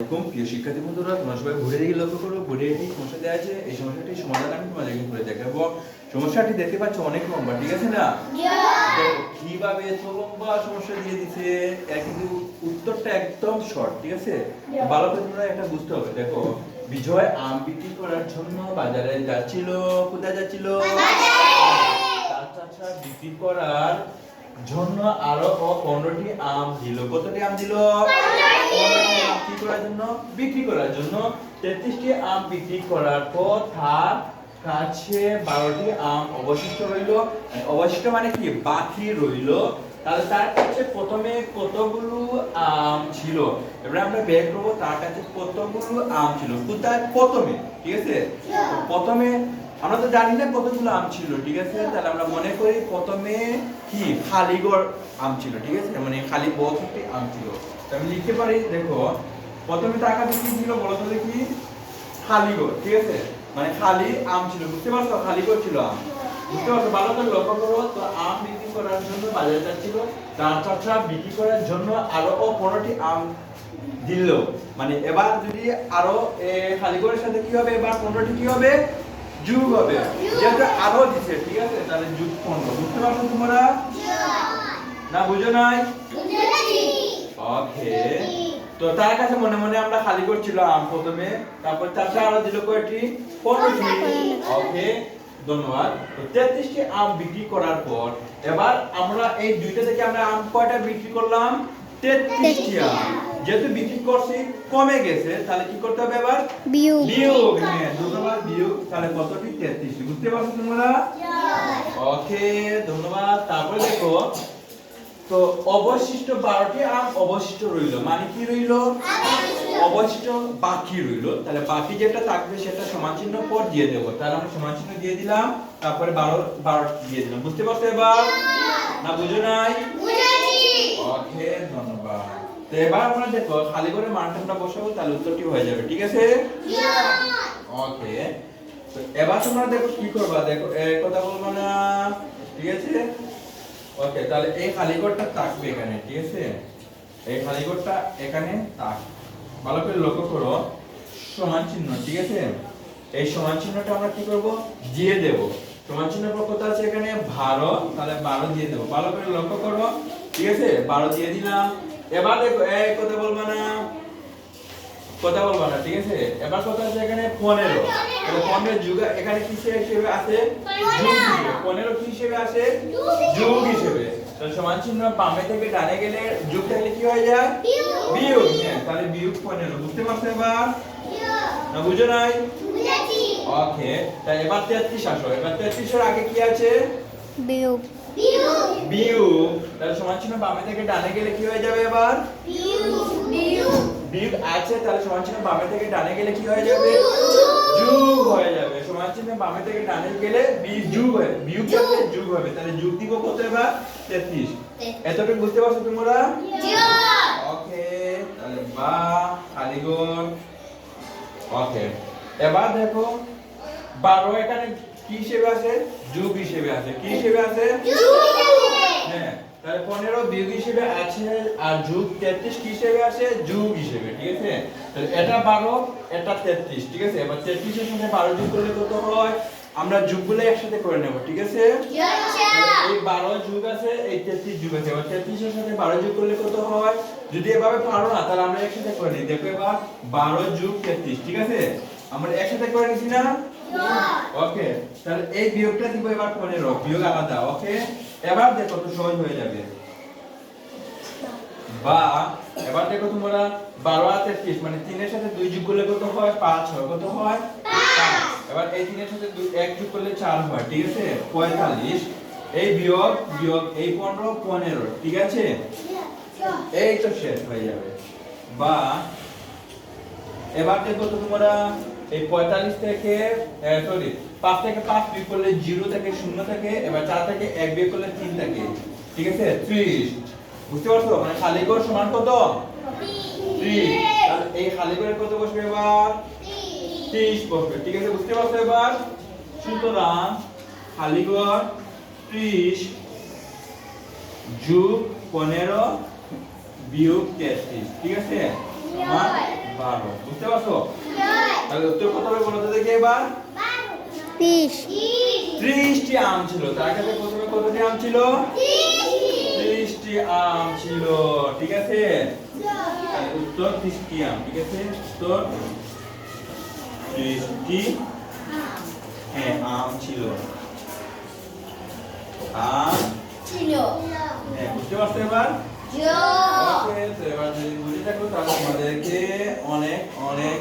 এরকম প্রিয় শিক্ষার্থী বন্ধুরা তোমরা সবাই ঘুরে দিকে লক্ষ্য করো ঘুরে সমস্যা দেওয়া আছে এই সমস্যাটি সমাধান আমি তোমাদেরকে দেখাবো। সমস্যাটি দেখতে পাচ্ছ অনেক লম্বা ঠিক আছে না? দেখো, কীভাবে এত লম্বা সমস্যা দিয়ে দিছে? কিন্তু উত্তরটা একদম শর্ট ঠিক আছে? ভালো করে তোমরা একটা বুঝতে হবে। দেখো বিজয় আম বিক্রি করার জন্য বাজারে যাচ্ছিল কোথায় যাচ্ছিল? তার চাচা বিক্রি করার জন্য আরও ও পনেরোটি আম দিল। কতটি আম দিল? কি করার জন্য? বিক্রি করার জন্য। তেত্রিশটি আম বিক্রি করার পর তার কাছে বারোটি আম অবশিষ্ট রইল। অবশিষ্ট মানে কি? বাকি রইল। তাহলে তার কাছে প্রথমে কতগুলো আম ছিল? এবার আমরা বের করব তার কাছে কতগুলো আম ছিল। কোথায়? প্রথমে। ঠিক আছে? প্রথমে আমরা তো জানি না কতগুলো আম ছিল ঠিক আছে? তাহলে আমরা মনে করি প্রথমে কি? খালিগড় আম ছিল ঠিক আছে? মানে খালি বক্স একটি আম ছিল। আমি লিখতে পারি দেখো প্রথমে টাকা কি ছিল বলো তো দেখি। খালিগড় ঠিক আছে? মানে খালি আম ছিল বুঝতে পারছ? খালিগড় ছিল আম। বুঝতে পারছ? ভালো করে লক্ষ্য করো তো আম বিক্রি করার জন্য বাজারে যাচ্ছিল। তার চাচা বিক্রি করার জন্য আরও ও পনেরোটি আম দিল। মানে এবার যদি আরও খালিগড়ের সাথে কি হবে? এবার পনেরোটি কি হবে? যুগ হবে যেহেতু আরও দিছে, ঠিক আছে? তাহলে যুগ বুঝতে পারছ তোমরা? না, বুঝো নাই? ওকে। তো তার কাছে মনে মনে আমরা খালি করছিল আম প্রথমে, তারপর চাষা আরও দিল পনেরোটি। ওকে, ধন্যবাদ। তো তেত্রিশটি আম বিক্রি করার পর, এবার আমরা এই দুইটা থেকে আমরা আম কয়টা বিক্রি করলাম? আম যেহেতু বিক্রি করছি কমে গেছে তাহলে কি করতে হবে এবার? বিয়োগ। বিয়োগ হ্যাঁ ধন্যবাদ বিয়োগ তাহলে কতটি? তেত্রিশ বুঝতে পারছ তোমরা? ওকে ধন্যবাদ। তারপরে দেখো তো অবশিষ্ট বারোটি আম অবশিষ্ট রইল। মানে কি রইল? অবশিষ্ট। বাকি রইল। তাহলে বাকি যেটা থাকবে সেটা সমান চিহ্ন পর দিয়ে দেবো। তাহলে আমরা সমান চিহ্ন দিয়ে দিলাম। তারপরে বারো বারো দিয়ে দিলাম। বুঝতে পারছ এবার? না বুঝো নাই? ওকে ধন্যবাদ। তো এবার আমরা দেখো খালি করে বসাবো তাহলে উত্তরটি হয়ে যাবে ঠিক আছে? ওকে। তো এবার তোমরা দেখো কি করবা দেখো কথা বলব না ঠিক আছে? ওকে তাহলে এই খালি ঘরটা থাকবে এখানে ঠিক আছে? এই খালি ঘরটা এখানে থাক। ভালো করে লক্ষ্য করো সমান চিহ্ন ঠিক আছে? এই সমান চিহ্নটা আমরা কি করব? দিয়ে দেব। সমান চিহ্ন পর কত আছে এখানে? বারো তাহলে বারো দিয়ে দেবো। ভালো করে লক্ষ্য করো। ঠিক আছে? বারো দিয়ে দিলাম। এবার দেখো এই কথা বলব না। কথা বলব না ঠিক আছে? এবার কথা আছে এখানে পনেরো। তাহলে পনেরো যুগ এখানে কি হিসেবে আছে? যুগ হিসেবে। পনেরো কি হিসেবে আছে? যুগ হিসেবে। তাহলে সমান চিহ্ন বামে থেকে ডানে গেলে যুগ থাকলে কি হয়ে যায়? বিয়োগ। হ্যাঁ তাহলে বিয়োগ পনেরো। বুঝতে পারছ এবার? না বুঝো নাই? ওকে তাই এবার তেত্রিশ আসো। এবার তেত্রিশের আগে কি আছে? বিয়োগ। বিয়োগ তাহলে সমান চিহ্ন বামে থেকে ডানে গেলে কি হয়ে যাবে এবার? বিয়োগ আছে তাহলে সমান চিহ্ন বামে থেকে ডানে গেলে কি হয়ে যাবে? যুগ হয়ে যাবে। সমান চিহ্ন বামে থেকে ডানে গেলে বি- যুগ হবে বিয়োগ থাকলে যুগ হবে। তাহলে যুগ দিব কত এবার? 33 এতটুকু বুঝতে পারছ তোমরা? ওকে তাহলে বা খালিগড় ওকে এবার দেখো 12 এখানে কি হিসেবে আছে? যুগ হিসেবে আছে। কি হিসেবে আছে? হ্যাঁ তাহলে 15 বিয়োগ হিসেবে আছে আর যুগ 33 কি হিসেবে আছে? যুগ হিসেবে, ঠিক আছে? তাহলে এটা 12 এটা 33 ঠিক আছে? এবার 33 এর সাথে 12 যোগ করলে কত হয়? আমরা যুগগুলো একসাথে করে নেব, ঠিক আছে? এই 12 যুগ আছে, এই 33 যুগ আছে। এবার 33 এর সাথে 12 যোগ করলে কত হয়? যদি এভাবে পারো না, তাহলে আমরা একসাথে করে নিই। দেখো এবার 12 যোগ 33 ঠিক আছে? আমরা একসাথে করে নিছি না? ওকে তাহলে এই বিয়োগটা দিব এবার 15 বিয়োগ আলাদা ওকে এবার দেখো তো সহজ হয়ে যাবে। বা, এবার দেখো তোমরা 12 আর 33 মানে 3 এর সাথে 2 যোগ করলে কত হয়? 5 হয়, কত হয়? 5 এবার এই 3 এর সাথে 2 1 যোগ করলে 4 হয়, ঠিক আছে? 45 এই বিয়োগ বিয়োগ এই 15 15 ঠিক আছে? এই তো শেষ হয়ে যাবে। বা, এবার দেখো তোমরা এই 45 থেকে সরি 5 থেকে 5 বিয়োগ করলে 0 থেকে 0 থেকে, এবার 4 থেকে 1 বিয়োগ করলে 3 থাকে। ঠিক আছে? 30 বুঝতে পারছ? মানে ঘর সমান কত? 30 এই ঘরের কত বসবে এবার? 30 বসবে। ঠিক আছে? বুঝতে পারছ এবার? সুতরাং ঘর 30 যোগ 15 বিয়োগ 33 ঠিক আছে? বারো। বুঝতে পারছ? তাহলে উত্তর কত হবে বলো তো দেখি এবার? বিশ ত্রিশটি আম ছিল তার কাছে প্রথমে কতটি আম ছিল? ত্রিশটি আম ছিল ঠিক আছে? উত্তর ত্রিশটি আম ঠিক আছে? উত্তর ত্রিশটি হ্যাঁ আম ছিল। আম হ্যাঁ বুঝতে পারছ এবার? এবার যদি বুঝে থাকো তাহলে আমাদেরকে অনেক অনেক